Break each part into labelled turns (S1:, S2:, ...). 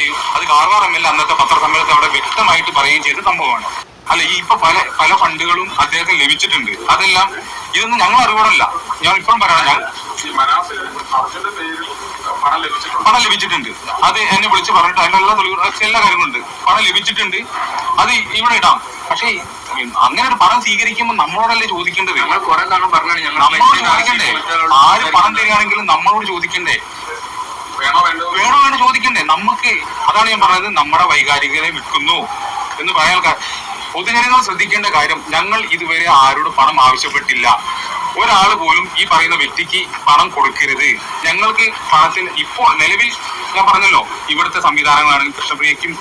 S1: ചർച്ചയും അത് Karwar M L A അന്നത്തെ പത്രസമ്മേളനത്തിൽ അവിടെ വ്യക്തമായിട്ട് പറയുകയും ചെയ്ത സംഭവമാണ്. അല്ല ഈ ഇപ്പൊ പല പല ഫണ്ടുകളും അദ്ദേഹത്തിന് ലഭിച്ചിട്ടുണ്ട്. അതെല്ലാം ഇതൊന്നും ഞങ്ങൾ അറിവോടല്ല. ഞാൻ ഇപ്പോഴും പറയണം ഞാൻ
S2: പണം ലഭിച്ചിട്ടുണ്ട്.
S1: അത് എന്നെ വിളിച്ച് പറഞ്ഞിട്ട് അതിനുള്ള എല്ലാ കാര്യങ്ങളുണ്ട് പണം ലഭിച്ചിട്ടുണ്ട്. അത് ഇവിടെ ഇടാം. പക്ഷേ അങ്ങനെ ഒരു പണം സ്വീകരിക്കുമ്പോൾ നമ്മളോടല്ലേ ചോദിക്കേണ്ടത്?
S3: ഞങ്ങൾ കുറെ കാലം പറഞ്ഞാണ് ഞങ്ങൾ
S1: ആര് പണം തരികയാണെങ്കിലും നമ്മളോട് ചോദിക്കണ്ടേ?
S2: വേണോ വേണ്ടോ?
S1: വേണോ വേണ്ട ചോദിക്കണ്ടേ? നമുക്ക് അതാണ് ഞാൻ പറഞ്ഞത് നമ്മുടെ വൈകാരികതയെ വിൽക്കുന്നു എന്ന് പറയാൻ പൊതുജനങ്ങൾ ശ്രദ്ധിക്കേണ്ട കാര്യം ഞങ്ങൾ ഇതുവരെ ആരോട് പണം ആവശ്യപ്പെട്ടില്ല. ഒരാൾ പോലും ഈ പറയുന്ന വ്യക്തിക്ക് പണം കൊടുക്കരുത്. ഞങ്ങൾക്ക് പണത്തിന് ഇപ്പോൾ നിലവിൽ ഞാൻ പറഞ്ഞല്ലോ ഇവിടുത്തെ സംവിധാനങ്ങളാണെങ്കിൽ കൃഷ്ണപ്രിയക്കും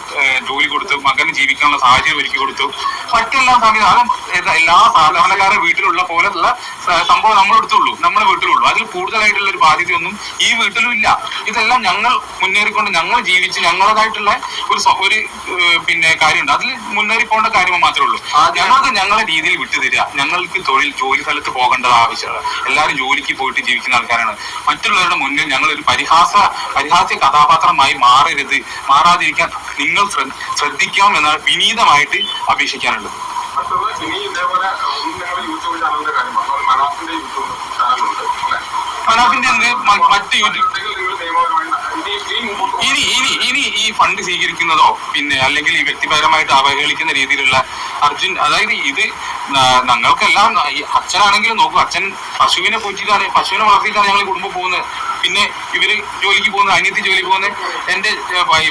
S1: ജോലി കൊടുത്തു മകന് ജീവിക്കാനുള്ള സാഹചര്യം ഒരുക്കി കൊടുത്തു. മറ്റെല്ലാ സംവിധാനം എല്ലാ സാധാരണക്കാരുടെ വീട്ടിലുള്ള പോലെയുള്ള സംഭവം നമ്മൾ എടുത്തുള്ളൂ നമ്മുടെ വീട്ടിലുള്ളൂ. അതിൽ കൂടുതലായിട്ടുള്ള ഒരു ബാധ്യതയൊന്നും ഈ വീട്ടിലും ഇല്ല. ഇതെല്ലാം ഞങ്ങൾ മുന്നേറിക്കൊണ്ട് ഞങ്ങൾ ജീവിച്ച് ഞങ്ങളതായിട്ടുള്ള ഒരു ഒരു പിന്നെ കാര്യമുണ്ട്. അതിൽ മുന്നേറിപ്പോണ്ട കാര്യം മാത്രമേ ഉള്ളൂ. ഞങ്ങൾക്ക് ഞങ്ങളുടെ രീതിയിൽ വിട്ടുതരിക. ഞങ്ങൾക്ക് തൊഴിൽ ജോലി സ്ഥലത്ത് പോകേണ്ടത് ആവശ്യമാണ് എല്ലാവരും ജോലിക്ക് പോയിട്ട് ജീവിക്കുന്ന ആൾക്കാരാണ്. മറ്റുള്ളവരുടെ മുന്നിൽ ഞങ്ങൾ ഒരു പരിഹാസ പരിഹാസ്യ കഥാപാത്രമായി മാറരുത്. മാറാതിരിക്കാൻ നിങ്ങൾ ശ്രദ്ധിക്കാം എന്ന എന്നാണ് വിനീതമായിട്ട് അപേക്ഷിക്കാനുള്ളത്.
S2: മറ്റൊന്ന് ഇനി ഇതേപോലെ ഒന്ന് നിങ്ങൾ യൂട്യൂബ് ചാനലിന്റെ കാര്യം പറഞ്ഞു അത് മനാഫിന്റെ യൂട്യൂബ് ചാനലുണ്ട്
S1: മറ്റ് യൂട്യൂബ്
S2: ഇനി ഇനി
S1: ഇനി ഈ ഫണ്ട് സ്വീകരിക്കുന്നതോ പിന്നെ അല്ലെങ്കിൽ ഈ വ്യക്തിപരമായിട്ട് അവഹേളിക്കുന്ന രീതിയിലുള്ള അർജുൻ അതായത് ഇത് ഞങ്ങൾക്കെല്ലാം ഈ അച്ഛനാണെങ്കിലും നോക്കും അച്ഛൻ പശുവിനെ പോറ്റിയിട്ടാണ് പശുവിനെ വളർത്തിയിട്ടാണ് ഞങ്ങൾ കുടുംബം പോകുന്നത്. പിന്നെ ഇവർ ജോലിക്ക് പോകുന്നത് അനിയത്തി ജോലി പോകുന്നത് എന്റെ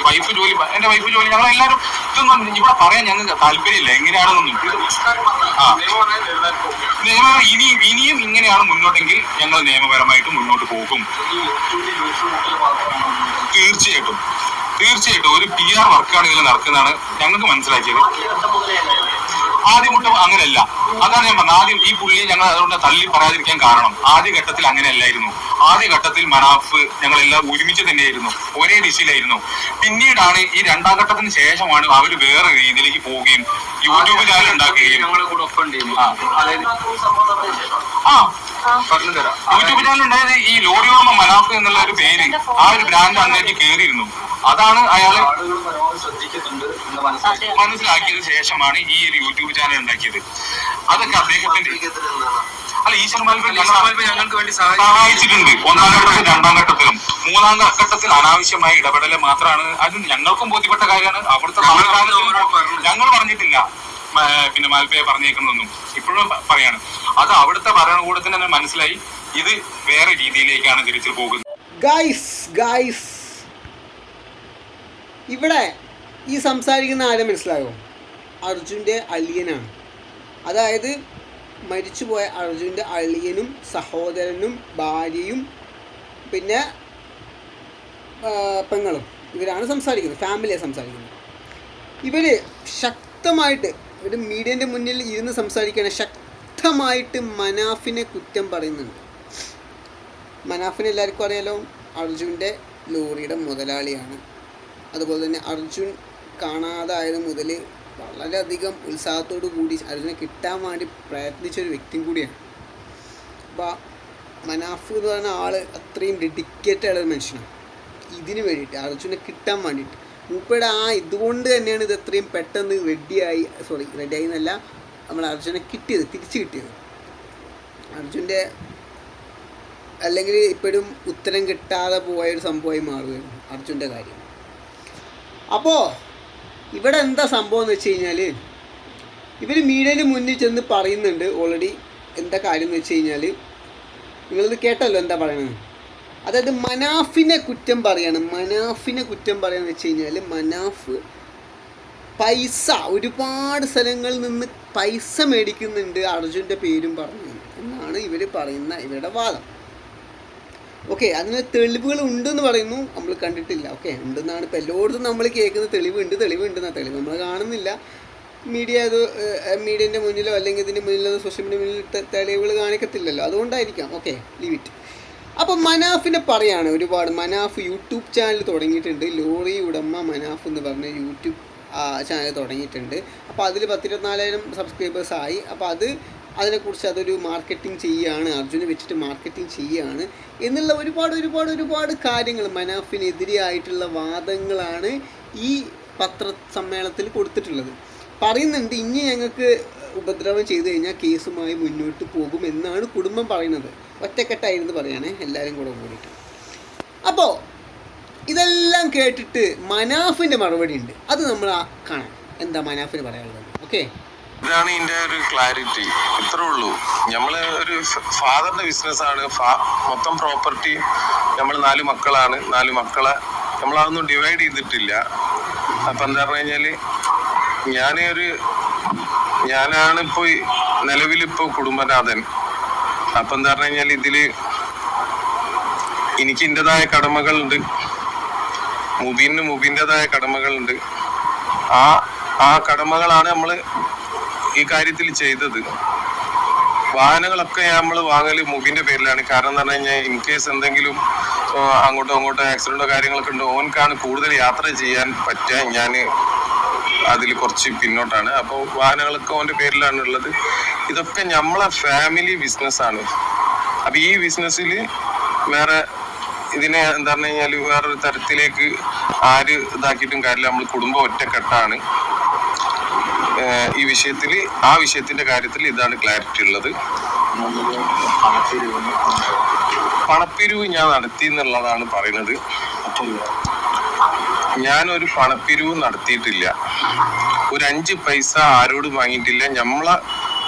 S1: വൈഫ് ജോലി എന്റെ വൈഫ് ജോലി ഞങ്ങൾ എല്ലാവരും ഇതൊന്നും ഇവിടെ പറയാൻ ഞങ്ങൾക്ക് താല്പര്യമില്ല എങ്ങനെയാണെന്നൊന്നും. ഇത് ആ.
S2: നേരിടാൻ
S1: ഇനി ഇനിയും ഇങ്ങനെയാണ് മുന്നോട്ടെങ്കിൽ ഞങ്ങൾ നിയമപരമായിട്ട് മുന്നോട്ട് പോകും. തീർച്ചയായിട്ടും. തീർച്ചയായിട്ടും. ഒരു പി ആർ വർക്കാണ് ഇതിൽ നടക്കുന്നതാണ് ഞങ്ങൾക്ക് മനസ്സിലാക്കിയത്. ആദ്യം മുട്ട അങ്ങനെയല്ല. അതാണ് ഞാൻ പറഞ്ഞത്. ആദ്യം ഈ പുള്ളിയെ ഞങ്ങൾ അതുകൊണ്ട് തള്ളി പറയാതിരിക്കാൻ കാരണം ആദ്യ ഘട്ടത്തിൽ അങ്ങനെയല്ലായിരുന്നു. ആദ്യ ഘട്ടത്തിൽ മനാഫ് ഞങ്ങളെല്ലാം ഒരുമിച്ച് തന്നെയായിരുന്നു. ഒരേ ദിശയിലായിരുന്നു പിന്നീടാണ് ഈ രണ്ടാം ഘട്ടത്തിന് ശേഷമാണ് അവർ വേറെ രീതിയിലേക്ക് പോവുകയും യൂട്യൂബ് ചാനൽ ഉണ്ടാക്കുകയും. ആ.
S3: പറഞ്ഞു തരാം.
S1: യൂട്യൂബ് ചാനൽ ഉണ്ടായത് ഈ ലോഡിയോമ മനാഫ് എന്നുള്ള ഒരു പേര് ആ ഒരു ബ്രാൻഡ് അന്നേക്ക് കയറിയിരുന്നു അതാണ് അയാൾ
S3: ആളുകൾ പരമാവധി ശ്രദ്ധിക്കുന്നുണ്ട് എന്ന് മനസ്സിലാക്കി
S1: മനസ്സിലാക്കിയതിനു ശേഷമാണ് ഈ ഒരു യൂട്യൂബ് ചാനൽ ഉണ്ടാക്കിയത്. അതൊക്കെ അദ്ദേഹത്തിന്റെ അല്ല ഈശ്വർ മാൽപ്പൻ
S3: ഞങ്ങൾക്ക് വേണ്ടി
S1: സഹായിച്ചിട്ടുണ്ട്. ഒന്നാം ഘട്ടത്തിലും രണ്ടാം ഘട്ടത്തിലും. മൂന്നാം ഘട്ടത്തിൽ അനാവശ്യമായ ഇടപെടൽ മാത്രമാണ്. അത് ഞങ്ങൾക്കും ബോധ്യപ്പെട്ട കാര്യമാണ്. അവിടുത്തെ
S3: ഞങ്ങൾ
S1: പറഞ്ഞിട്ടില്ല. പിന്നെ മാൽപ്പയെ പറഞ്ഞേക്കുന്നൊന്നും ഇപ്പോഴും പറയാണ്. അത് അവിടുത്തെ ഭരണകൂടത്തിന് തന്നെ മനസ്സിലായി. ഇത് വേറെ രീതിയിലേക്കാണ് തിരിച്ചു പോകുന്നത്.
S4: ഗൈസ് ഗൈസ് ഇവിടെ ഈ സംസാരിക്കുന്ന ആരെ മനസ്സിലായോ? അർജുന്റെ അളിയനാണ്. അതായത് മരിച്ചുപോയ അർജുന്റെ അളിയനും സഹോദരനും ഭാര്യയും പിന്നെ പെങ്ങളും. ഇവരാണ് സംസാരിക്കുന്നത്. ഫാമിലിയാണ് സംസാരിക്കുന്നത്. ഇവർ ശക്തമായിട്ട് ഒരു മീഡിയന്റെ മുന്നിൽ ഇരുന്ന് സംസാരിക്കുകയാണ്. ശക്തമായിട്ട് മനാഫിനെ കുറ്റം പറയുന്നുണ്ട്. മനാഫിന് എല്ലാവർക്കും അറിയാലോ അർജുന്റെ ലോറിയുടെ മുതലാളിയാണ്. അതുപോലെ തന്നെ അർജുൻ കാണാതായത് മുതൽ വളരെയധികം ഉത്സാഹത്തോടു കൂടി അർജുനെ കിട്ടാൻ വേണ്ടി പ്രയത്നിച്ച ഒരു വ്യക്തിയും കൂടിയാണ്. അപ്പോൾ മനാഫ് എന്ന് പറയുന്ന ആൾ അത്രയും ഡെഡിക്കേറ്റഡ് ആയ ഒരു മനുഷ്യനാണ്. ഇതിന് വേണ്ടിയിട്ട് അർജുനെ കിട്ടാൻ വേണ്ടിയിട്ട്. മൂപ്പയുടെ ആ ഇതുകൊണ്ട് തന്നെയാണ് ഇത് എത്രയും പെട്ടെന്ന് റെഡിയായി സോറി റെഡിയായി എന്നല്ല നമ്മൾ അർജുനെ കിട്ടിയത് തിരിച്ചു കിട്ടിയത്. അർജുന്റെ അല്ലെങ്കിൽ ഇപ്പോഴും ഉത്തരം കിട്ടാതെ പോയ ഒരു സംഭവമായി മാറുകയായിരുന്നു അർജുന്റെ കാര്യം. അപ്പോൾ ഇവിടെ എന്താ സംഭവം എന്ന് വെച്ച് കഴിഞ്ഞാൽ ഇവർ മീഡിയയിൽ മുന്നിൽ ചെന്ന് പറയുന്നുണ്ട് ഓൾറെഡി എന്താ കാര്യം എന്ന് വെച്ച് കഴിഞ്ഞാൽ നിങ്ങളിത് കേട്ടല്ലോ എന്താ പറയുന്നത് അതായത് മനാഫിനെ കുറ്റം പറയാണ്. മനാഫിനെ കുറ്റം പറയാന്ന് വെച്ച് കഴിഞ്ഞാൽ മനാഫ് പൈസ ഒരുപാട് സ്ഥലങ്ങളിൽ നിന്ന് പൈസ മേടിക്കുന്നുണ്ട് അർജുന്റെ പേരും പറഞ്ഞു എന്നാണ് ഇവർ പറയുന്ന ഇവരുടെ വാദം. ഓക്കെ അതിന് തെളിവുകൾ ഉണ്ടെന്ന് പറയുന്നു. നമ്മൾ കണ്ടിട്ടില്ല. ഓക്കെ ഉണ്ടെന്നാണ് ഇപ്പോൾ എല്ലായിടത്തും നമ്മൾ കേൾക്കുന്ന തെളിവുണ്ട് തെളിവുണ്ട് എന്നാ തെളിവ്. നമ്മൾ കാണുന്നില്ല. മീഡിയ അത് മീഡിയന്റെ മുന്നിലോ അല്ലെങ്കിൽ ഇതിന്റെ മുന്നിലോ സോഷ്യൽ മീഡിയ മുന്നിൽ തെളിവുകൾ കാണിക്കത്തില്ലല്ലോ. അതുകൊണ്ടായിരിക്കാം. ഓക്കെ ലിമിറ്റ് അപ്പോൾ മനാഫിനെ പറയാണ് ഒരുപാട്. മനാഫ് യൂട്യൂബ് ചാനൽ തുടങ്ങിയിട്ടുണ്ട്. ലോറി ഉടമ മനാഫ് എന്ന് പറഞ്ഞ യൂട്യൂബ് ചാനൽ തുടങ്ങിയിട്ടുണ്ട്. അപ്പോൾ അതിൽ പത്തിരുപത്തിനാലായിരം സബ്സ്ക്രൈബേഴ്സ് ആയി. അപ്പോൾ അത് അതിനെക്കുറിച്ച് അതൊരു മാർക്കറ്റിംഗ് ചെയ്യുകയാണ് അർജുനെ വെച്ചിട്ട് മാർക്കറ്റിംഗ് ചെയ്യുകയാണ് എന്നുള്ള ഒരുപാട് ഒരുപാട് ഒരുപാട് കാര്യങ്ങൾ മനാഫിനെതിരെയായിട്ടുള്ള വാദങ്ങളാണ് ഈ പത്ര സമ്മേളനത്തിൽ കൊടുത്തിട്ടുള്ളത്. പറയുന്നുണ്ട് ഇനി ഞങ്ങൾക്ക് ഉപദ്രവം ചെയ്തു കഴിഞ്ഞാൽ കേസുമായി മുന്നോട്ട് പോകും എന്നാണ് കുടുംബം പറയുന്നത്. ഒറ്റക്കെട്ടായിരുന്നു പറയുകയാണെ എല്ലാവരും കൂടെ കൂടിയിട്ട് അപ്പോൾ ഇതെല്ലാം കേട്ടിട്ട് മനാഫിന്റെ മറുപടി ഉണ്ട്. അത് നമ്മൾ കാണാം. എന്താ മനാഫിന് പറയാനുള്ളത്? ഓക്കെ?
S5: ഇതാണ് ഇതിന്റെ ഒരു ക്ലാരിറ്റി ഇത്രേ ഉള്ളൂ. നമ്മൾ ഒരു ഫാദറിന്റെ ബിസിനസ് ആണ്. മൊത്തം പ്രോപ്പർട്ടി നമ്മൾ നാല് മക്കളാണ്. നാല് മക്കളെ നമ്മളതൊന്നും ഡിവൈഡ് ചെയ്തിട്ടില്ല. അപ്പൊ എന്താ പറഞ്ഞു കഴിഞ്ഞാൽ ഞാൻ ഒരു ഞാനാണ് ഇപ്പൊ നിലവിലിപ്പോ കുടുംബനാഥൻ. അപ്പൊ എന്താ പറഞ്ഞു കഴിഞ്ഞാൽ ഇതിൽ എനിക്ക് എന്റെതായ കടമകളുണ്ട്. മുബീന് മുബീന്റെതായ കടമകളുണ്ട്. ആ ആ കടമകളാണ് നമ്മൾ ഈ കാര്യത്തിൽ ചെയ്തത്. വാഹനങ്ങളൊക്കെ നമ്മൾ വാങ്ങൽ മുഖിന്റെ പേരിലാണ്. കാരണം എന്ന് പറഞ്ഞു കഴിഞ്ഞാൽ ഇൻ കേസ് എന്തെങ്കിലും അങ്ങോട്ടോ അങ്ങോട്ടോ ആക്സിഡന്റോ കാര്യങ്ങളൊക്കെ ഉണ്ട് ഓൻക്കാണ് കൂടുതൽ യാത്ര ചെയ്യാൻ പറ്റുക ഞാൻ അതിൽ കുറച്ച് പിന്നോട്ടാണ്. അപ്പോൾ വാഹനങ്ങളൊക്കെ ഓന്റെ പേരിലാണ് ഉള്ളത്. ഇതൊക്കെ നമ്മളെ ഫാമിലി ബിസിനസ്സാണ് അപ്പൊ ഈ ബിസിനസ്സിൽ വേറെ ഇതിനെ എന്താ പറഞ്ഞു കഴിഞ്ഞാൽ വേറൊരു തരത്തിലേക്ക് ആര് ഇതാക്കിയിട്ടും കാര്യമില്ല. നമ്മൾ കുടുംബം ഒറ്റക്കെട്ടാണ്. ഈ വിഷയത്തിൽ ആ വിഷയത്തിന്റെ കാര്യത്തിൽ ഇതാണ് ക്ലാരിറ്റി ഉള്ളത്. പണപ്പിരിവ് ഞാൻ നടത്തി എന്നുള്ളതാണ് പറയുന്നത്. ഞാനൊരു പണപ്പിരിവ് നടത്തിയിട്ടില്ല. ഒരു അഞ്ച് പൈസ ആരോടും വാങ്ങിയിട്ടില്ല. നമ്മളെ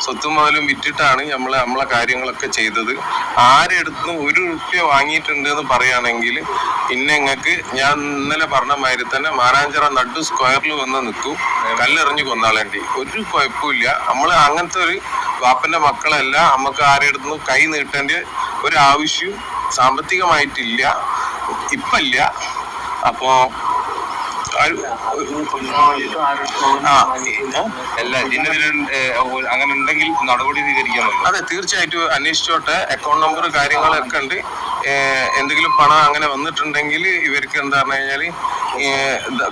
S5: സ്വത്തും മുതലും വിറ്റിട്ടാണ് നമ്മൾ നമ്മളെ കാര്യങ്ങളൊക്കെ ചെയ്തത്. ആരെടുത്ത് ഒരു റുപ്യ വാങ്ങിയിട്ടുണ്ട് എന്ന് പറയുകയാണെങ്കിൽ പിന്നെ ഞാൻ ഇന്നലെ പറഞ്ഞ മാതിരി തന്നെ മാരാഞ്ചിറ നടു സ്ക്വയറിൽ വന്ന് നിൽക്കും. കല്ലെറിഞ്ഞ് കൊന്നാളേണ്ടി. ഒരു കുഴപ്പമില്ല നമ്മൾ അങ്ങനത്തെ ഒരു വാപ്പന്റെ മക്കളല്ല. നമുക്ക് ആരെടുത്ത് കൈ നീട്ടേണ്ട ഒരു ആവശ്യവും സാമ്പത്തികമായിട്ടില്ല. ഇപ്പല്ല. അപ്പോ
S1: അല്ല ഇതിനെതിരെ അങ്ങനെ ഉണ്ടെങ്കിൽ നടപടി സ്വീകരിക്കാമല്ലോ
S5: അതെ തീർച്ചയായിട്ടും അന്വേഷിച്ചോട്ടെ. അക്കൗണ്ട് നമ്പർ കാര്യങ്ങളൊക്കെ ഉണ്ട്. എന്തെങ്കിലും പണം അങ്ങനെ വന്നിട്ടുണ്ടെങ്കിൽ ഇവർക്ക് എന്താ പറഞ്ഞു കഴിഞ്ഞാൽ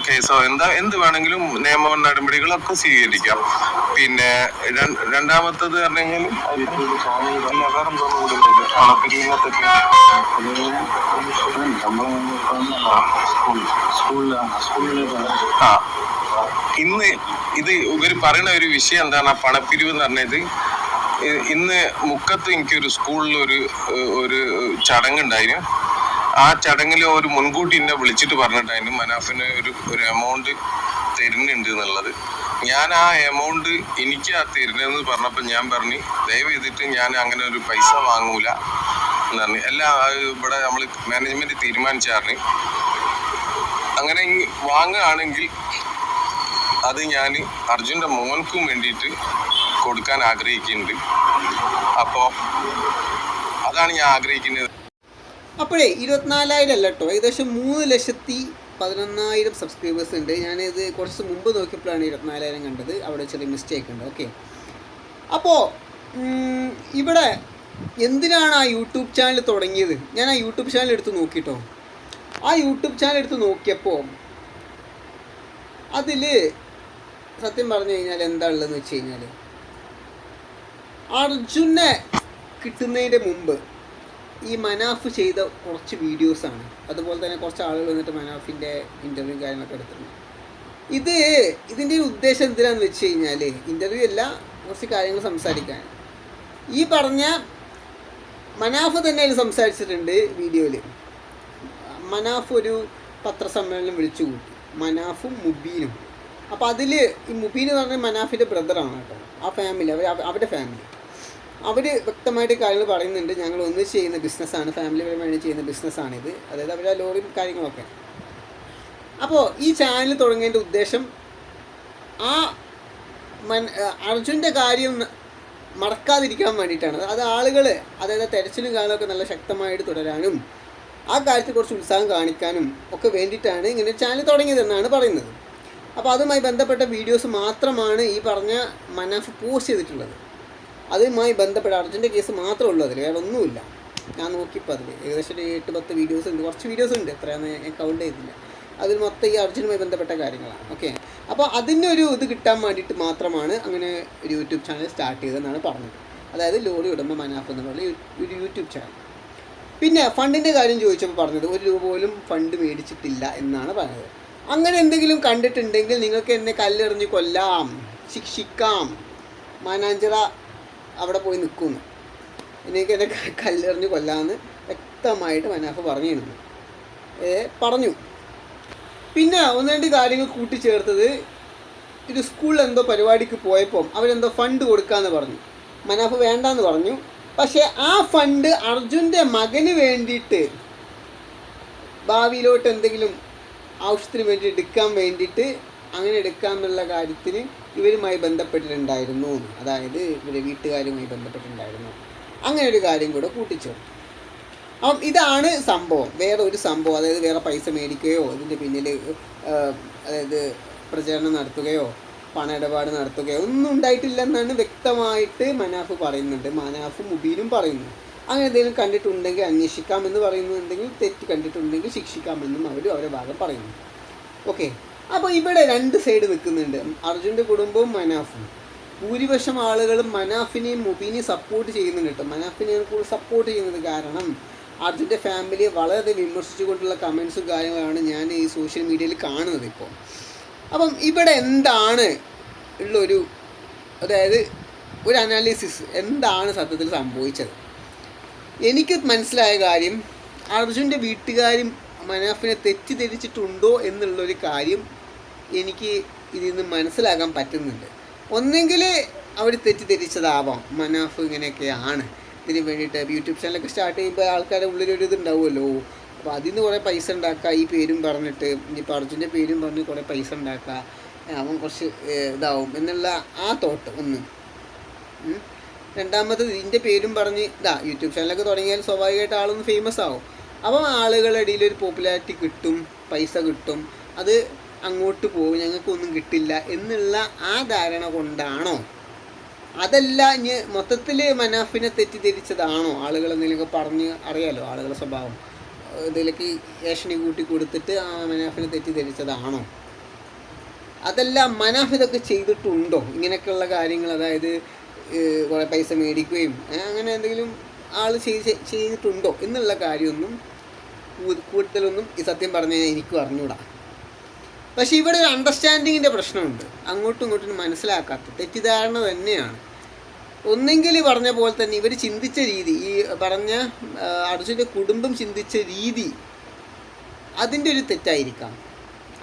S5: കേസോ എന്താ എന്ത് വേണമെങ്കിലും നിയമ നടപടികളൊക്കെ സ്വീകരിക്കാം. പിന്നെ രണ്ടാമത്തത് പറഞ്ഞു കഴിഞ്ഞാൽ ആ ഇന്ന് ഇത് ഇവർ പറയുന്ന ഒരു വിഷയം എന്താണ് പണപ്പിരിവ് എന്ന് പറഞ്ഞത്? ഇന്ന് മുക്കത്ത് എനിക്കൊരു സ്കൂളിൽ ഒരു ഒരു ചടങ്ങുണ്ടായിരുന്നു. ആ ചടങ്ങിൽ ഒരു മുൻകൂട്ടി എന്നെ വിളിച്ചിട്ട് പറഞ്ഞിട്ടായിരുന്നു മനാഫിന് ഒരു ഒരു എമൗണ്ട് തരുന്നുണ്ട് എന്നുള്ളത്. ഞാൻ ആ എമൗണ്ട് എനിക്ക് ആ തരുന്നതെന്ന് പറഞ്ഞപ്പോൾ ഞാൻ പറഞ്ഞു ദയവ് ചെയ്തിട്ട് ഞാൻ അങ്ങനെ ഒരു പൈസ വാങ്ങൂല എന്ന് പറഞ്ഞു എല്ലാം ഇവിടെ നമ്മൾ മാനേജ്മെന്റ് തീരുമാനിച്ചായിരുന്നു അങ്ങനെ വാങ്ങുകയാണെങ്കിൽ അത് ഞാൻ അർജുന്റെ മോൻക്കും വേണ്ടിയിട്ട് കൊടുക്കാൻ ആഗ്രഹിക്കുന്നുണ്ട്. അപ്പോൾ അതാണ് ഞാൻ ആഗ്രഹിക്കുന്നത്.
S4: അപ്പോഴേ ഇരുപത്തിനാലായിരം അല്ല കേട്ടോ. ഏകദേശം മൂന്ന് ലക്ഷത്തി പതിനൊന്നായിരം സബ്സ്ക്രൈബേഴ്സ് ഉണ്ട്. ഞാനിത് കുറച്ച് മുമ്പ് നോക്കിയപ്പോഴാണ് ഇരുപത്തിനാലായിരം കണ്ടത്. അവിടെ ചെറിയ മിസ്റ്റേക്ക് ഉണ്ട്. ഓക്കെ അപ്പോൾ ഇവിടെ എന്തിനാണ് ആ യൂട്യൂബ് ചാനൽ തുടങ്ങിയത്? ഞാൻ ആ യൂട്യൂബ് ചാനൽ എടുത്ത് നോക്കിട്ടോ. ആ യൂട്യൂബ് ചാനൽ എടുത്ത് നോക്കിയപ്പോൾ അതിൽ സത്യം പറഞ്ഞു കഴിഞ്ഞാൽ എന്താ ഉള്ളതെന്ന് വെച്ച് കഴിഞ്ഞാൽ അർജുനെ കിട്ടുന്നതിന്റെ മുമ്പ് ഈ മനാഫ് ചെയ്ത കുറച്ച് വീഡിയോസാണ് അതുപോലെ തന്നെ കുറച്ച് ആളുകൾ വന്നിട്ട് മനാഫിന്റെ ഇന്റർവ്യൂ കാര്യങ്ങളൊക്കെ എടുത്തിട്ടുണ്ട്. ഇത് ഇതിന്റെ ഉദ്ദേശം എന്തിനാന്ന് വെച്ച് കഴിഞ്ഞാൽ ഇന്റർവ്യൂ അല്ല കുറച്ച് കാര്യങ്ങൾ സംസാരിക്കാൻ. ഈ പറഞ്ഞ മനാഫ് തന്നെ അതിൽ സംസാരിച്ചിട്ടുണ്ട് വീഡിയോയിൽ മനാഫ് ഒരു പത്രസമ്മേളനം വിളിച്ചു കൂട്ടി. മനാഫും മുബീനും. അപ്പോൾ അതിൽ ഈ മുബീൻ എന്ന് പറഞ്ഞാൽ മനാഫിന്റെ ബ്രദറാണ് കേട്ടോ. ആ ഫാമിലി അവർ അവരുടെ ഫാമിലി അവർ വ്യക്തമായിട്ട് കാര്യങ്ങൾ പറയുന്നുണ്ട്. ഞങ്ങൾ ഒന്നിച്ച് ചെയ്യുന്ന ബിസിനസ്സാണ് ഫാമിലി പരമായിട്ട് ചെയ്യുന്ന ബിസിനസ്സാണിത് അതായത് അവരുടെ ലോറിയും കാര്യങ്ങളൊക്കെ. അപ്പോൾ ഈ ചാനൽ തുടങ്ങേണ്ട ഉദ്ദേശം ആ മൻ അർജുന്റെ കാര്യം മറക്കാതിരിക്കാൻ വേണ്ടിയിട്ടാണ്. അത് ആളുകൾ അതായത് തെരച്ചിലും കാലമൊക്കെ നല്ല ശക്തമായിട്ട് തുടരാനും ആ കാര്യത്തിൽ കുറച്ച് ഉത്സാഹം കാണിക്കാനും ഒക്കെ വേണ്ടിയിട്ടാണ് ഇങ്ങനെ ചാനൽ തുടങ്ങിയതെന്നാണ് പറയുന്നത്. അപ്പോൾ അതുമായി ബന്ധപ്പെട്ട വീഡിയോസ് മാത്രമാണ് ഈ പറഞ്ഞ മനാഫ് പോസ്റ്റ് ചെയ്തിട്ടുള്ളത്. അതുമായി ബന്ധപ്പെട്ട അർജുന്റെ കേസ് മാത്രമേ ഉള്ളൂ അതിൽ വേറെ ഒന്നുമില്ല. ഞാൻ നോക്കിയപ്പോൾ അതിൽ ഏകദേശം ഒരു എട്ട് പത്ത് വീഡിയോസ് ഉണ്ട് കുറച്ച് വീഡിയോസ് ഉണ്ട് എത്രയാണെന്ന് കൗണ്ട് ചെയ്തില്ല. അതിൽ മൊത്തം ഈ അർജുനുമായി ബന്ധപ്പെട്ട കാര്യങ്ങളാണ് ഓക്കെ അപ്പോൾ അതിന്റെ ഒരു ഇത് കിട്ടാൻ വേണ്ടിയിട്ട് മാത്രമാണ് അങ്ങനെ ഒരു യൂട്യൂബ് ചാനൽ സ്റ്റാർട്ട് ചെയ്തതെന്നാണ് പറഞ്ഞത്. അതായത് ലോറി ഉടമ മനാഫ് എന്ന് പറഞ്ഞ ഒരു യൂട്യൂബ് ചാനൽ പിന്നെ ഫണ്ടിന്റെ കാര്യം ചോദിച്ചപ്പോൾ പറഞ്ഞത് ഒരു രൂപ പോലും ഫണ്ട് മേടിച്ചിട്ടില്ല എന്നാണ് പറഞ്ഞത്. അങ്ങനെ എന്തെങ്കിലും കണ്ടിട്ടുണ്ടെങ്കിൽ നിങ്ങൾക്ക് എന്നെ കല്ലെറിഞ്ഞ് കൊല്ലാം ശിക്ഷിക്കാം. മാനാഞ്ചിറ അവിടെ പോയി നിൽക്കുമെന്ന് എനിക്ക് എന്നെ കല്ലെറിഞ്ഞ് കൊല്ലാമെന്ന് വ്യക്തമായിട്ട് മനാഫ് പറഞ്ഞിരുന്നു. പറഞ്ഞു. പിന്നെ ഒന്ന് രണ്ട് കാര്യങ്ങൾ കൂട്ടിച്ചേർത്തത് ഒരു സ്കൂളിൽ എന്തോ പരിപാടിക്ക് പോയപ്പോൾ അവരെന്തോ ഫണ്ട് കൊടുക്കാമെന്ന് പറഞ്ഞു. മനാഫ് വേണ്ടാന്ന് പറഞ്ഞു. പക്ഷേ ആ ഫണ്ട് അർജുന്റെ മകന് വേണ്ടിയിട്ട് ഭാവിയിലോട്ട് എന്തെങ്കിലും ആവശ്യത്തിന് വേണ്ടി എടുക്കാൻ വേണ്ടിയിട്ട് അങ്ങനെ എടുക്കാമെന്നുള്ള കാര്യത്തിന് ഇവരുമായി ബന്ധപ്പെട്ടിട്ടുണ്ടായിരുന്നു. അതായത് ഇവരെ വീട്ടുകാരുമായി ബന്ധപ്പെട്ടിട്ടുണ്ടായിരുന്നു. അങ്ങനെ ഒരു കാര്യം കൂടെ കൂട്ടിച്ചേർത്തു. അപ്പം ഇതാണ് സംഭവം. വേറെ ഒരു സംഭവം അതായത് വേറെ പൈസ മേടിക്കുകയോ ഇതിന്റെ പിന്നിൽ അതായത് പ്രചരണം നടത്തുകയോ പണ ഇടപാട് നടത്തുകയോ ഒന്നും ഉണ്ടായിട്ടില്ലെന്നാണ് വ്യക്തമായിട്ട് മനാഫ് പറയുന്നുണ്ട്. മനാഫ് മുബീനും പറയുന്നു. അങ്ങനെ എന്തെങ്കിലും കണ്ടിട്ടുണ്ടെങ്കിൽ അന്വേഷിക്കാമെന്ന് പറയുന്നുണ്ടെങ്കിൽ തെറ്റ് കണ്ടിട്ടുണ്ടെങ്കിൽ ശിക്ഷിക്കാമെന്നും അവർ അവരുടെ ഭാഗം പറയുന്നു. ഓക്കെ. അപ്പോൾ ഇവിടെ രണ്ട് സൈഡ് നിൽക്കുന്നുണ്ട്. അർജുന്റെ കുടുംബവും മനാഫും. ഭൂരിപക്ഷം ആളുകളും മനാഫിനെയും മുബീനെയും സപ്പോർട്ട് ചെയ്യുന്നുണ്ട് കേട്ടോ. മനാഫിനെയാണ് കൂടുതൽ സപ്പോർട്ട് ചെയ്യുന്നത് കാരണം അർജുന്റെ ഫാമിലിയെ വളരെ വിമർശിച്ചുകൊണ്ടുള്ള കമൻസും കാര്യങ്ങളാണ് ഞാൻ ഈ സോഷ്യൽ മീഡിയയിൽ കാണുന്നത് ഇപ്പോൾ. അപ്പം ഇവിടെ എന്താണ് ഉള്ളൊരു അതായത് ഒരു അനാലിസിസ് എന്താണ് സത്യത്തിൽ സംഭവിച്ചത്? എനിക്ക് മനസ്സിലായ കാര്യം അർജുന്റെ വീട്ടുകാരും മനാഫിനെ തെറ്റിദ്ധരിച്ചിട്ടുണ്ടോ എന്നുള്ളൊരു കാര്യം എനിക്ക് ഇതിൽ നിന്ന് മനസ്സിലാക്കാൻ പറ്റുന്നുണ്ട്. ഒന്നെങ്കിൽ അവർ തെറ്റിദ്ധരിച്ചതാവാം. മനാഫ് ഇങ്ങനെയൊക്കെയാണ്. ഇതിന് വേണ്ടിയിട്ട് യൂട്യൂബ് ചാനലൊക്കെ സ്റ്റാർട്ട് ചെയ്യുമ്പോൾ ആൾക്കാരുടെ ഉള്ളിലൊരു ഇത് ഉണ്ടാവുമല്ലോ അപ്പോൾ അതിൽ നിന്ന് കുറേ പൈസ ഉണ്ടാക്കുക. ഈ പേരും പറഞ്ഞിട്ട് ഇനിയിപ്പോൾ അർജുന്റെ പേരും പറഞ്ഞ് കുറേ പൈസ ഉണ്ടാക്കുക. അവൻ കുറച്ച് ഇതാവും എന്നുള്ള ആ തോട്ട് ഒന്ന്. രണ്ടാമത് ഇതിന്റെ പേരും പറഞ്ഞ് ഇതാ യൂട്യൂബ് ചാനലൊക്കെ തുടങ്ങിയാൽ സ്വാഭാവികമായിട്ട് ആളൊന്ന് ഫേമസ് ആവും. അപ്പം ആളുകളുടെ ഇടയിൽ ഒരു പോപ്പുലാരിറ്റി കിട്ടും പൈസ കിട്ടും. അത് അങ്ങോട്ട് പോകും ഞങ്ങൾക്കൊന്നും കിട്ടില്ല എന്നുള്ള ആ ധാരണ കൊണ്ടാണോ? അതല്ല ഇനി മൊത്തത്തിൽ മനാഫിനെ തെറ്റിദ്ധരിച്ചതാണോ? ആളുകൾ എന്തെങ്കിലുമൊക്കെ പറഞ്ഞ് അറിയാലോ ആളുകളുടെ സ്വഭാവം. ഇതിലേക്ക് ഏഷണി കൂട്ടി കൊടുത്തിട്ട് ആ മനാഫിനെ തെറ്റിദ്ധരിച്ചതാണോ? അതല്ല മനാഫ് ഇതൊക്കെ ചെയ്തിട്ടുണ്ടോ? ഇങ്ങനെയൊക്കെയുള്ള കാര്യങ്ങൾ അതായത് കുറേ പൈസ മേടിക്കുകയും അങ്ങനെ എന്തെങ്കിലും ആൾ ചെയ്ത് ചെയ്തിട്ടുണ്ടോ എന്നുള്ള കാര്യമൊന്നും കൂടുതലൊന്നും ഈ സത്യം പറഞ്ഞു കഴിഞ്ഞാൽ എനിക്കും അറിഞ്ഞൂടാ. പക്ഷെ ഇവിടെ ഒരു അണ്ടർസ്റ്റാൻഡിങ്ങിന്റെ പ്രശ്നമുണ്ട്. അങ്ങോട്ടും ഇങ്ങോട്ടും മനസ്സിലാക്കാത്ത തെറ്റിദ്ധാരണ തന്നെയാണ്. ഒന്നെങ്കിൽ പറഞ്ഞ പോലെ തന്നെ ഇവർ ചിന്തിച്ച രീതി ഈ പറഞ്ഞ അർജുന്റെ കുടുംബം ചിന്തിച്ച രീതി അതിന്റെ ഒരു തെറ്റായിരിക്കാം.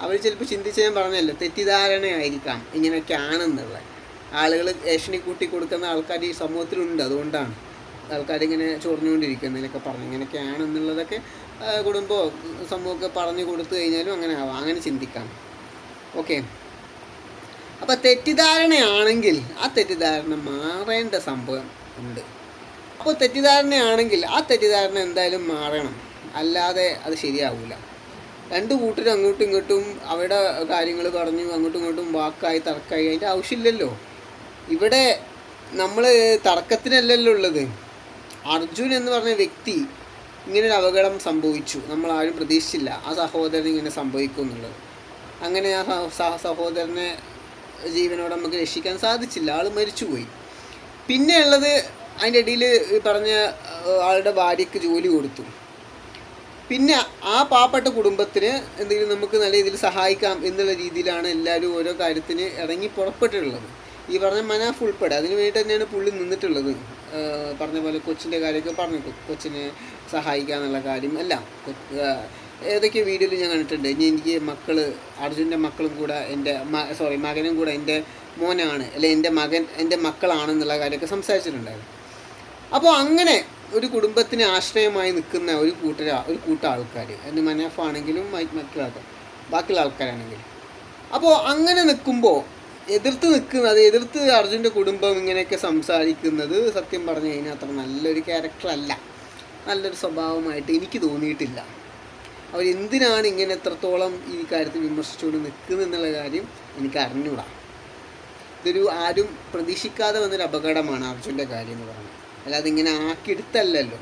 S4: അവർ ചിലപ്പോൾ ചിന്തിച്ച ഞാൻ പറഞ്ഞല്ലോ തെറ്റിദ്ധാരണയായിരിക്കാം ഇങ്ങനെയൊക്കെ ആണെന്നുള്ളത് ആളുകൾ ഏഷണി കൂട്ടി കൊടുക്കുന്ന ആൾക്കാർ ഈ സമൂഹത്തിലുണ്ട് അതുകൊണ്ടാണ് ആൾക്കാരിങ്ങനെ ചൊറിഞ്ഞുകൊണ്ടിരിക്കുന്നത് എന്നൊക്കെ പറഞ്ഞു ഇങ്ങനെയൊക്കെ ആണെന്നുള്ളതൊക്കെ ആ, കുടുംബമോ സമൂഹമൊക്കെ പറഞ്ഞു കൊടുത്തു കഴിഞ്ഞാലും അങ്ങനെ ആവാം. അങ്ങനെ ചിന്തിക്കാം. ഓക്കെ. അപ്പോൾ തെറ്റിദ്ധാരണയാണെങ്കിൽ ആ തെറ്റിദ്ധാരണ മാറേണ്ട സംഭവം ഉണ്ട്. അപ്പോൾ തെറ്റിദ്ധാരണയാണെങ്കിൽ ആ തെറ്റിദ്ധാരണ എന്തായാലും മാറണം. അല്ലാതെ അത് ശരിയാവില്ല രണ്ട് കൂട്ടരും അങ്ങോട്ടും ഇങ്ങോട്ടും അവരുടെ കാര്യങ്ങൾ പറഞ്ഞു അങ്ങോട്ടും ഇങ്ങോട്ടും വാക്കായി തർക്കമായി അതിന്റെ ആവശ്യമില്ലല്ലോ. ഇവിടെ നമ്മൾ തർക്കത്തിനല്ലല്ലോ ഉള്ളത്. അർജുൻ എന്ന് പറഞ്ഞ വ്യക്തി ഇങ്ങനെ ഒരു അപകടം സംഭവിച്ചു. നമ്മൾ ആരും പ്രതീക്ഷിച്ചില്ല. ആ സഹോദരൻ ഇങ്ങനെ സംഭവിക്കും എന്നുള്ളത് അങ്ങനെ ആ സഹ- സഹ- സഹോദരനെ ജീവനോടെ നമുക്ക് രക്ഷിക്കാൻ സാധിച്ചില്ല. ആൾ മരിച്ചുപോയി. പിന്നെ ഉള്ളത് അതിന്റെ ഇടയിൽ പറഞ്ഞ ആളുടെ ഭാര്യയ്ക്ക് ജോലി കൊടുത്തു. പിന്നെ ആ പാവപ്പെട്ട കുടുംബത്തിന് എന്തെങ്കിലും നമുക്ക് നല്ല രീതിയിൽ സഹായിക്കാം എന്നുള്ള രീതിയിലാണ് എല്ലാവരും ഓരോ കാര്യത്തിന് ഇറങ്ങി പുറപ്പെട്ടിട്ടുള്ളത്. ഈ പറഞ്ഞ മനാഫ് ഉൾപ്പെടെ അതിന് വേണ്ടി തന്നെയാണ് പുള്ളി നിന്നിട്ടുള്ളത്. പറഞ്ഞ പോലെ കൊച്ചിന്റെ കാര്യമൊക്കെ പറഞ്ഞു കൊച്ചിനെ സഹായിക്കുക എന്നുള്ള കാര്യം എല്ലാം. ഏതൊക്കെ വീഡിയോയിൽ ഞാൻ കണ്ടിട്ടുണ്ട്. ഇനി എനിക്ക് മക്കൾ അർജുന്റെ മക്കളും കൂടെ എന്റെ സോറി മകനും കൂടെ എന്റെ മോനാണ് അല്ലെ എന്റെ മകൻ എന്റെ മക്കളാണെന്നുള്ള കാര്യമൊക്കെ സംസാരിച്ചിട്ടുണ്ടായിരുന്നു. അപ്പോൾ അങ്ങനെ ഒരു കുടുംബത്തിന് ആശ്രയമായി നിൽക്കുന്ന ഒരു കൂട്ട ഒരു കൂട്ട ആൾക്കാർ അതിന് മനഫാണെങ്കിലും മറ്റുള്ള ബാക്കിയുള്ള ആൾക്കാരാണെങ്കിലും. അപ്പോൾ അങ്ങനെ നിൽക്കുമ്പോൾ എതിർത്ത് നിൽക്കുന്നത് എതിർത്ത് അർജുന്റെ കുടുംബം ഇങ്ങനെയൊക്കെ സംസാരിക്കുന്നത് സത്യം പറഞ്ഞു കഴിഞ്ഞാൽ അത്ര നല്ലൊരു ക്യാരക്ടർ അല്ല. നല്ലൊരു സ്വഭാവമായിട്ട് എനിക്ക് തോന്നിയിട്ടില്ല. അവരെന്തിനാണ് ഇങ്ങനെ എത്രത്തോളം ഈ കാര്യത്തിൽ വിമർശിച്ചുകൊണ്ട് നിൽക്കുന്നത് എന്നുള്ള കാര്യം എനിക്ക് അറിഞ്ഞൂടാ. ഇതൊരു ആരും പ്രതീക്ഷിക്കാതെ വന്നൊരു അപകടമാണ് അർജുന്റെ കാര്യം എന്ന് പറയുന്നത്. അല്ലാതെ ഇങ്ങനെ ആക്കിയെടുത്തല്ലല്ലോ.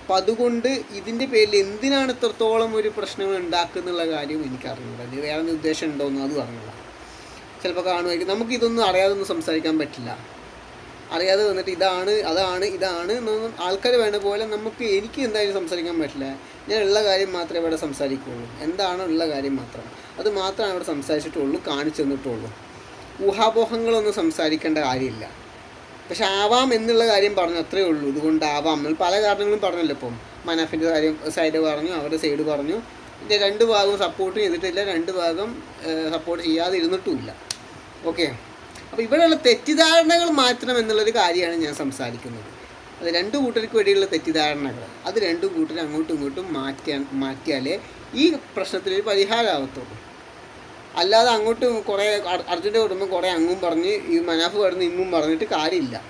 S4: അപ്പം അതുകൊണ്ട് ഇതിന്റെ പേരിൽ എന്തിനാണ് ഇത്രത്തോളം ഒരു പ്രശ്നങ്ങൾ ഉണ്ടാക്കുന്നുള്ള കാര്യം എനിക്ക് അറിഞ്ഞൂടാ. ഇത് വേറെ ഉദ്ദേശം ഉണ്ടോയെന്ന് അതും അറിഞ്ഞൂടാ. ചിലപ്പോൾ കാണുമായിരിക്കും. നമുക്ക് ഇതൊന്നും അറിയാതെ ഒന്നും സംസാരിക്കാൻ പറ്റില്ല. അറിയാതെ വന്നിട്ട് ഇതാണ് അതാണ് ഇതാണ് എന്നൊന്നും ആൾക്കാർ വേണ്ട പോലെ നമുക്ക് എനിക്ക് എന്തായാലും സംസാരിക്കാൻ പറ്റില്ല. ഞാൻ ഉള്ള കാര്യം മാത്രമേ ഇവിടെ സംസാരിക്കുകയുള്ളൂ എന്താണോ ഉള്ള കാര്യം മാത്രം? അത് മാത്രമാണ് ഇവിടെ സംസാരിച്ചിട്ടുള്ളൂ കാണിച്ചു തന്നിട്ടുള്ളൂ. ഊഹാപോഹങ്ങളൊന്നും സംസാരിക്കേണ്ട കാര്യമില്ല. പക്ഷെ ആവാം എന്നുള്ള കാര്യം പറഞ്ഞു അത്രേ ഉള്ളൂ. ഇതുകൊണ്ടാവാം. നമ്മൾ പല കാരണങ്ങളും പറഞ്ഞല്ലോ ഇപ്പം. മനാഫിന്റെ കാര്യം സൈഡ് പറഞ്ഞു അവരുടെ സൈഡ് പറഞ്ഞു. ഇതിന്റെ രണ്ട് ഭാഗവും സപ്പോർട്ട് ചെയ്തിട്ടില്ല രണ്ട് ഭാഗം സപ്പോർട്ട് ചെയ്യാതെ ഇരുന്നിട്ടുമില്ല ഓക്കെ അപ്പോൾ ഇവിടെയുള്ള തെറ്റിദ്ധാരണകൾ മാറ്റണം എന്നുള്ളൊരു കാര്യമാണ് ഞാൻ സംസാരിക്കുന്നത്. അത് രണ്ട് കൂട്ടർക്ക് വേണ്ടിയുള്ള തെറ്റിദ്ധാരണകൾ അത് രണ്ടും കൂട്ടർ അങ്ങോട്ടും ഇങ്ങോട്ടും മാറ്റാൻ മാറ്റിയാലേ ഈ പ്രശ്നത്തിനൊരു പരിഹാരമാകത്തുള്ളൂ അല്ലാതെ അങ്ങോട്ടും കുറേ അർ- അർജുന്റെ കുടുംബം കുറേ അങ്ങും പറഞ്ഞ് ഈ മനാഫ് പറഞ്ഞ് ഇങ്ങും പറഞ്ഞിട്ട് കാര്യമില്ല.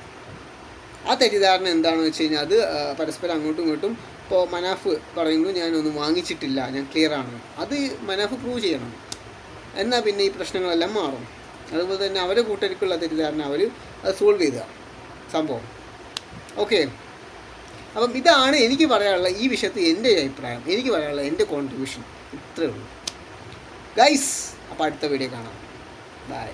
S4: ആ തെറ്റിദ്ധാരണ എന്താണെന്ന് വെച്ച് കഴിഞ്ഞാൽ അത് പരസ്പരം അങ്ങോട്ടും ഇങ്ങോട്ടും ഇപ്പോൾ മനാഫ് പറയുന്നു ഞാനൊന്നും വാങ്ങിച്ചിട്ടില്ല ഞാൻ ക്ലിയർ ആണ്. അത് മനാഫ് പ്രൂവ് ചെയ്യണം. എന്നാൽ പിന്നെ ഈ പ്രശ്നങ്ങളെല്ലാം മാറും. അതുപോലെ തന്നെ അവരെ കൂട്ടരിക്കുള്ള തെറ്റിദ്ധാരണ അവർ അത് സോൾവ് ചെയ്ത. സംഭവം. ഓക്കെ അപ്പം ഇതാണ് എനിക്ക് പറയാനുള്ള ഈ വിഷയത്തിൽ എന്റെ അഭിപ്രായം. എനിക്ക് പറയാനുള്ള എന്റെ കോൺട്രിബ്യൂഷൻ ഇത്രയേ ഉള്ളൂ. ഗൈസ് അപ്പോൾ അടുത്ത വീഡിയോ കാണാം. ബൈ